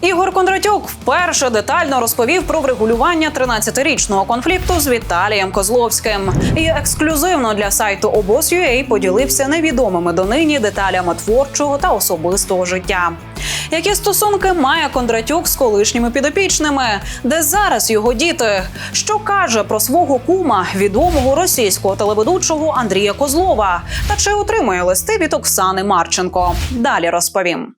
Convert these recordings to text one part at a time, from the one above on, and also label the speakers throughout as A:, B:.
A: Ігор Кондратюк вперше детально розповів про врегулювання 13-річного конфлікту з Віталієм Козловським. І ексклюзивно для сайту обоз.ua поділився невідомими донині деталями творчого та особистого життя. Які стосунки має Кондратюк з колишніми підопічними, де зараз його діти? Що каже про свого кума, відомого російського телеведучого Андрія Козлова? Та чи отримує листи від Оксани Марченко? Далі розповім.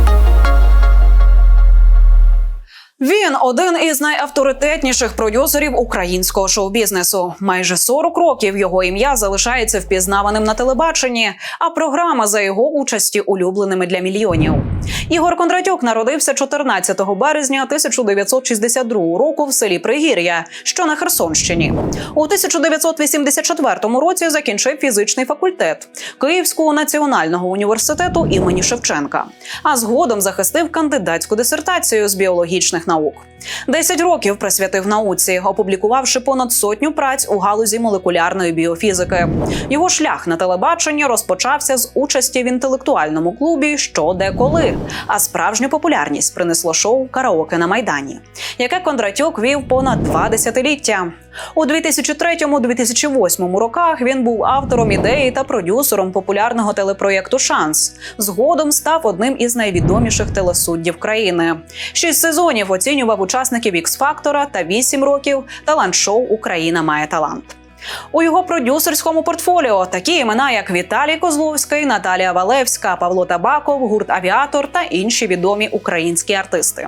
A: Він один із найавторитетніших продюсерів українського шоу-бізнесу. Майже 40 років його ім'я залишається впізнаваним на телебаченні, а програма за його участі улюбленими для мільйонів. Ігор Кондратюк народився 14 березня 1962 року в селі Пригір'я, що на Херсонщині. У 1984 році закінчив фізичний факультет Київського національного університету імені Шевченка, а згодом захистив кандидатську дисертацію з біологічних наук. Десять років присвятив науці, опублікувавши понад сотню праць у галузі молекулярної біофізики. Його шлях на телебаченні розпочався з участі в інтелектуальному клубі Що де коли. А справжню популярність принесло шоу Караоке на майдані, яке Кондратюк вів понад два десятиліття. У 2003-2008 роках він був автором ідеї та продюсером популярного телепроєкту Шанс. Згодом став одним із найвідоміших телесуддів країни. Шість сезонів оцінював учасників X-Factor та вісім років талант-шоу Україна має талант. У його продюсерському портфоліо такі імена, як Віталій Козловський, Наталія Валевська, Павло Табаков, гурт Авіатор та інші відомі українські артисти.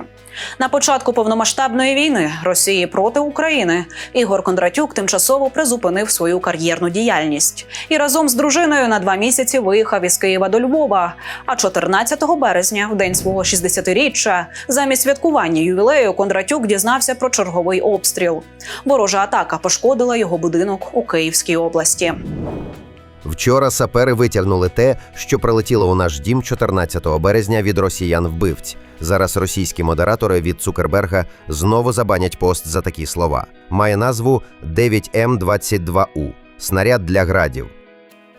A: На початку повномасштабної війни Росії проти України Ігор Кондратюк тимчасово призупинив свою кар'єрну діяльність і разом з дружиною на два місяці виїхав із Києва до Львова. А 14 березня, в день свого 60-річчя, замість святкування ювілею Кондратюк дізнався про черговий обстріл. Ворожа атака пошкодила його будинок у Київській області.
B: Вчора сапери витягнули те, що прилетіло у наш дім 14 березня від росіян-вбивць. Зараз російські модератори від Цукерберга знову забанять пост за такі слова. Має назву 9М22У снаряд для градів.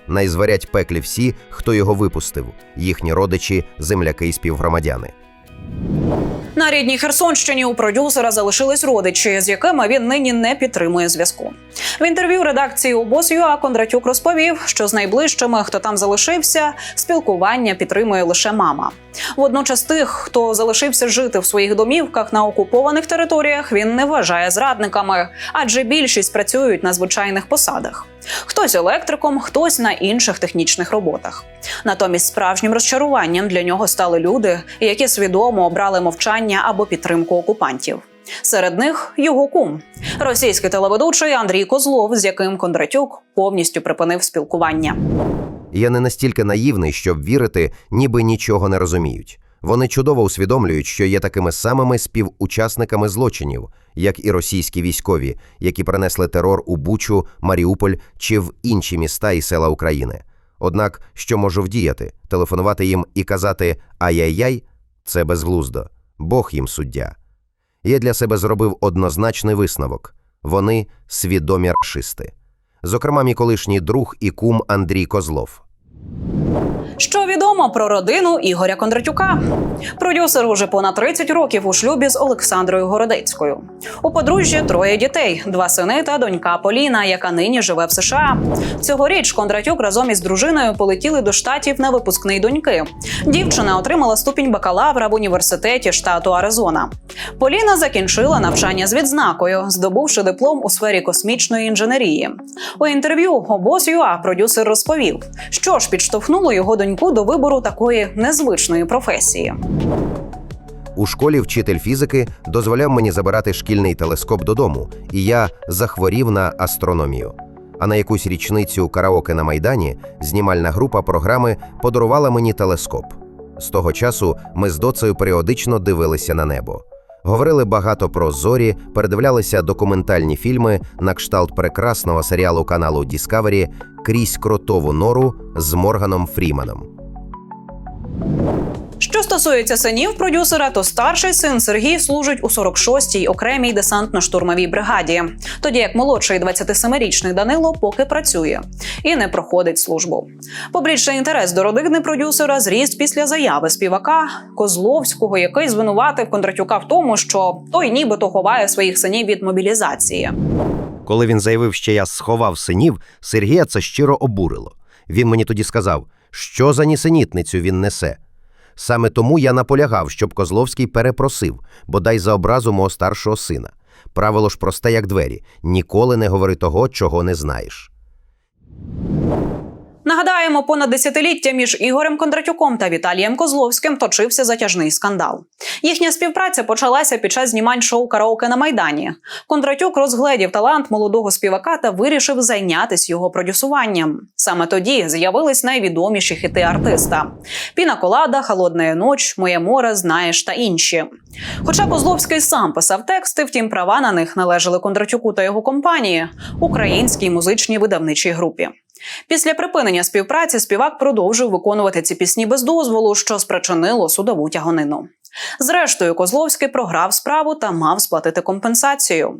B: Найзварять пеклі всі, хто його випустив, їхні родичі, земляки і співгромадяни.
A: На рідній Херсонщині у продюсера залишились родичі, з якими він нині не підтримує зв'язку. В інтерв'ю редакції обоз.ua Кондратюк розповів, що з найближчими, хто там залишився, спілкування підтримує лише мама. Водночас тих, хто залишився жити в своїх домівках на окупованих територіях, він не вважає зрадниками, адже більшість працюють на звичайних посадах. Хтось електриком, хтось на інших технічних роботах. Натомість справжнім розчаруванням для нього стали люди, які свідомо обрали мовчання або підтримку окупантів. Серед них його кум, російський телеведучий Андрій Козлов, з яким Кондратюк повністю припинив спілкування.
B: Я не настільки наївний, щоб вірити, ніби нічого не розуміють. Вони чудово усвідомлюють, що є такими самими співучасниками злочинів, як і російські військові, які принесли терор у Бучу, Маріуполь чи в інші міста і села України. Однак, що можу вдіяти, телефонувати їм і казати ай-яй-яй це безглуздо, Бог їм суддя. Я для себе зробив однозначний висновок: вони свідомі рашисти. Зокрема, мій колишній друг і кум Андрій Козлов.
A: Що відомо про родину Ігоря Кондратюка? Продюсер уже понад 30 років у шлюбі з Олександрою Городецькою. У подружжі троє дітей: два сини та донька Поліна, яка нині живе в США. Цьогоріч Кондратюк разом із дружиною полетіли до штатів на випускний доньки. Дівчина отримала ступінь бакалавра в університеті штату Аризона. Поліна закінчила навчання з відзнакою, здобувши диплом у сфері космічної інженерії. У інтерв'ю обоз.ua продюсер розповів, що ж підштовхнуло його доньку до вибору такої незвичної професії.
B: У школі вчитель фізики дозволяв мені забирати шкільний телескоп додому, і я захворів на астрономію. А на якусь річницю караоке на майдані знімальна група програми подарувала мені телескоп. З того часу ми з доцею періодично дивилися на небо. Говорили багато про зорі, передивлялися документальні фільми на кшталт прекрасного серіалу каналу Discovery Крізь кротову нору з Морганом Фріманом.
A: Що стосується синів продюсера, то старший син Сергій служить у 46-й окремій десантно-штурмовій бригаді, тоді як молодший 27-річний Данило поки працює і не проходить службу. Публічний інтерес до родини продюсера зріс після заяви співака Козловського, який звинуватив Кондратюка в тому, що той нібито ховає своїх синів від мобілізації.
B: Коли він заявив, що я сховав синів, Сергія це щиро обурило. Він мені тоді сказав, що за нісенітницю він несе. Саме тому я наполягав, щоб Козловський перепросив, бодай за образу мого старшого сина. Правило ж просте, як двері: ніколи не говори того, чого не знаєш.
A: Нагадаємо, понад десятиліття між Ігорем Кондратюком та Віталієм Козловським точився затяжний скандал. Їхня співпраця почалася під час знімань шоу Караоке на майдані. Кондратюк розгледів талант молодого співака та вирішив зайнятися його продюсуванням. Саме тоді з'явились найвідоміші хіти артиста: Піна Колада, Холодна ноч, Моє море, знаєш та інші. Хоча Козловський сам писав тексти, втім права на них належали Кондратюку та його компанії українській музичній видавничій групі. Після припинення співпраці співак продовжив виконувати ці пісні без дозволу, що спричинило судову тягонину. Зрештою, Козловський програв справу та мав сплатити компенсацію.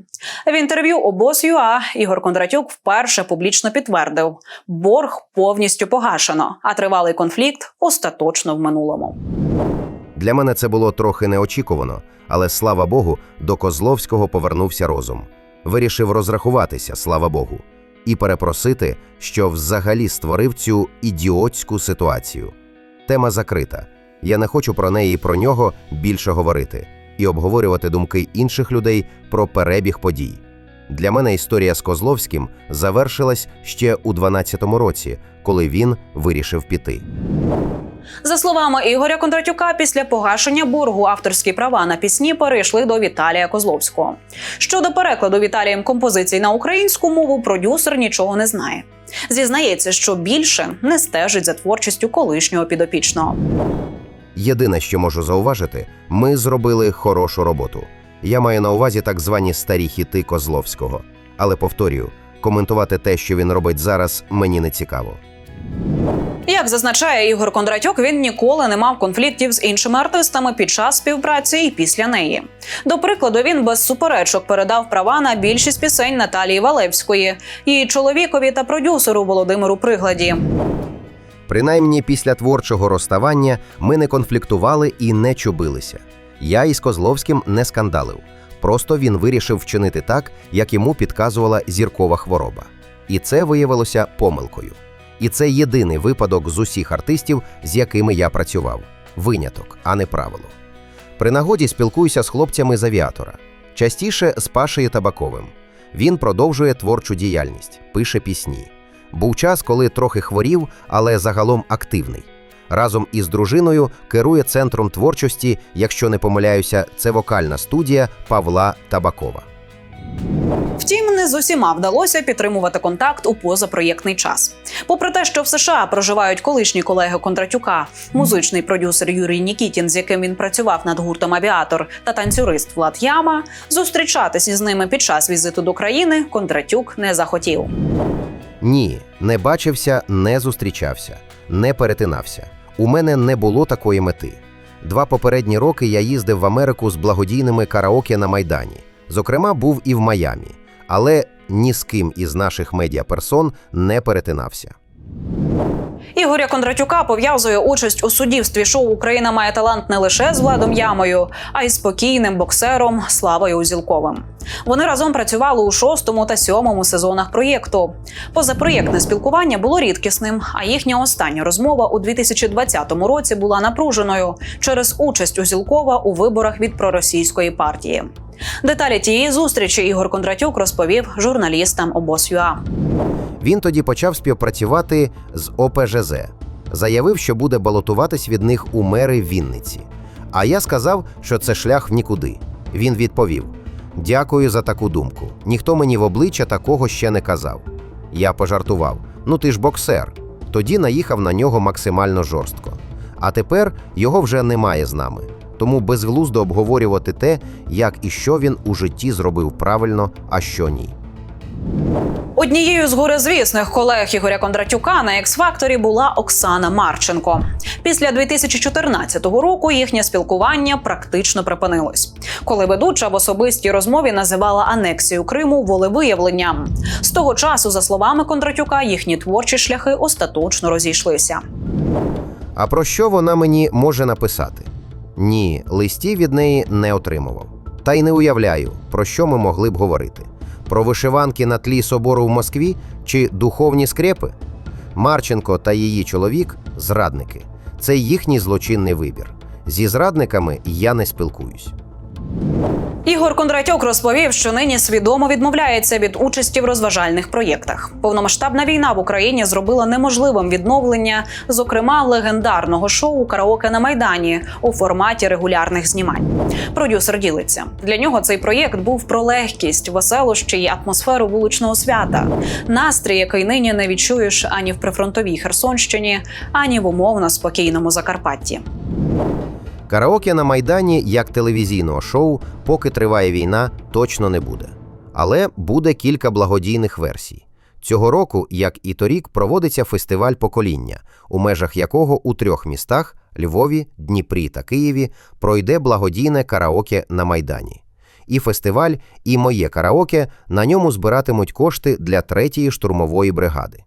A: В інтерв'ю обоз.ua Ігор Кондратюк вперше публічно підтвердив: борг повністю погашено, а тривалий конфлікт остаточно в минулому.
B: Для мене це було трохи неочікувано, але слава Богу, до Козловського повернувся розум. Вирішив розрахуватися, слава Богу, і перепросити, що взагалі створив цю ідіотську ситуацію. Тема закрита. Я не хочу про неї і про нього більше говорити і обговорювати думки інших людей про перебіг подій. Для мене історія з Козловським завершилась ще у 12-му році, коли він вирішив піти.
A: За словами Ігоря Кондратюка, після погашення боргу авторські права на пісні перейшли до Віталія Козловського. Щодо перекладу Віталієм композицій на українську мову, продюсер нічого не знає. Зізнається, що більше не стежить за творчістю колишнього підопічного.
B: Єдине, що можу зауважити, ми зробили хорошу роботу. Я маю на увазі так звані старі хіти Козловського. Але повторюю, коментувати те, що він робить зараз, мені не цікаво.
A: Як зазначає Ігор Кондратюк, він ніколи не мав конфліктів з іншими артистами під час співпраці і після неї. До прикладу, він без суперечок передав права на більшість пісень Наталії Валевської, її чоловікові та продюсеру Володимиру Пригладі.
B: Принаймні, після творчого розставання ми не конфліктували і не чубилися. Я із Козловським не скандалив. Просто він вирішив вчинити так, як йому підказувала зіркова хвороба. І це виявилося помилкою. І це єдиний випадок з усіх артистів, з якими я працював. Виняток, а не правило. При нагоді спілкуюся з хлопцями з авіатора, частіше з Пашею Табаковим. Він продовжує творчу діяльність, пише пісні. Був час, коли трохи хворів, але загалом активний. Разом із дружиною керує центром творчості, якщо не помиляюся, це вокальна студія Павла Табакова.
A: Втім, не з усіма вдалося підтримувати контакт у позапроєктний час. Попри те, що в США проживають колишні колеги Кондратюка, музичний продюсер Юрій Нікітін, з яким він працював над гуртом Авіатор, та танцюрист Влад Яма, зустрічатись із ними під час візиту до країни Кондратюк не захотів.
B: Ні, не бачився, не зустрічався, не перетинався. У мене не було такої мети. Два попередні роки я їздив в Америку з благодійними караоке на Майдані. Зокрема, був і в Майамі, але ні з ким із наших медіаперсон не перетинався.
A: Ігоря Кондратюка пов'язує участь у суддівстві шоу Україна має талант не лише з Владом Ямою, а й спокійним боксером Славою Узілковим. Вони разом працювали у шостому та сьомому сезонах проєкту. Позапроєктне спілкування було рідкісним, а їхня остання розмова у 2020 році була напруженою через участь Узілкова у виборах від проросійської партії. Деталі тієї зустрічі Ігор Кондратюк розповів журналістам обоз.ua.
B: Він тоді почав співпрацювати з ОПЖЗ, заявив, що буде балотуватись від них у мери Вінниці. А я сказав, що це шлях в нікуди. Він відповів: Дякую за таку думку. Ніхто мені в обличчя такого ще не казав. Я пожартував: ну ти ж боксер. Тоді наїхав на нього максимально жорстко. А тепер його вже немає з нами. Тому безглуздо обговорювати те, як і що він у житті зробив правильно, а що ні.
A: Однією з горизвісних колег Ігоря Кондратюка на X-Factor була Оксана Марченко. Після 2014 року їхнє спілкування практично припинилось, коли ведуча в особистій розмові називала анексію Криму волевиявленням. З того часу, за словами Кондратюка, їхні творчі шляхи остаточно розійшлися.
B: А про що вона мені може написати? Ні, листів від неї не отримував. Та й не уявляю, про що ми могли б говорити: про вишиванки на тлі собору в Москві чи духовні скрепи? Марченко та її чоловік зрадники. Це їхній злочинний вибір. Зі зрадниками я не спілкуюсь.
A: Ігор Кондратюк розповів, що нині свідомо відмовляється від участі в розважальних проєктах. Повномасштабна війна в Україні зробила неможливим відновлення, зокрема легендарного шоу Караоке на майдані у форматі регулярних знімань. Продюсер ділиться для нього цей проєкт був про легкість, веселощі й атмосферу вуличного свята. Настрій, який нині не відчуєш ані в прифронтовій Херсонщині, ані в умовно спокійному Закарпатті.
B: Караоке на Майдані як телевізійного шоу, поки триває війна, точно не буде. Але буде кілька благодійних версій. Цього року, як і торік, проводиться фестиваль покоління, у межах якого у трьох містах Львові, Дніпрі та Києві пройде благодійне караоке на Майдані. І фестиваль, і моє караоке на ньому збиратимуть кошти для третьої штурмової бригади.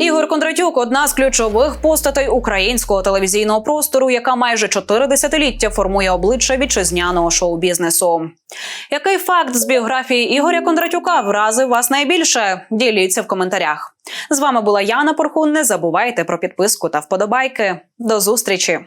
A: Ігор Кондратюк одна з ключових постатей українського телевізійного простору, яка майже чотири десятиліття формує обличчя вітчизняного шоу-бізнесу. Який факт з біографії Ігоря Кондратюка вразив вас найбільше? Діліться в коментарях. З вами була Яна Порхун. Не забувайте про підписку та вподобайки. До зустрічі!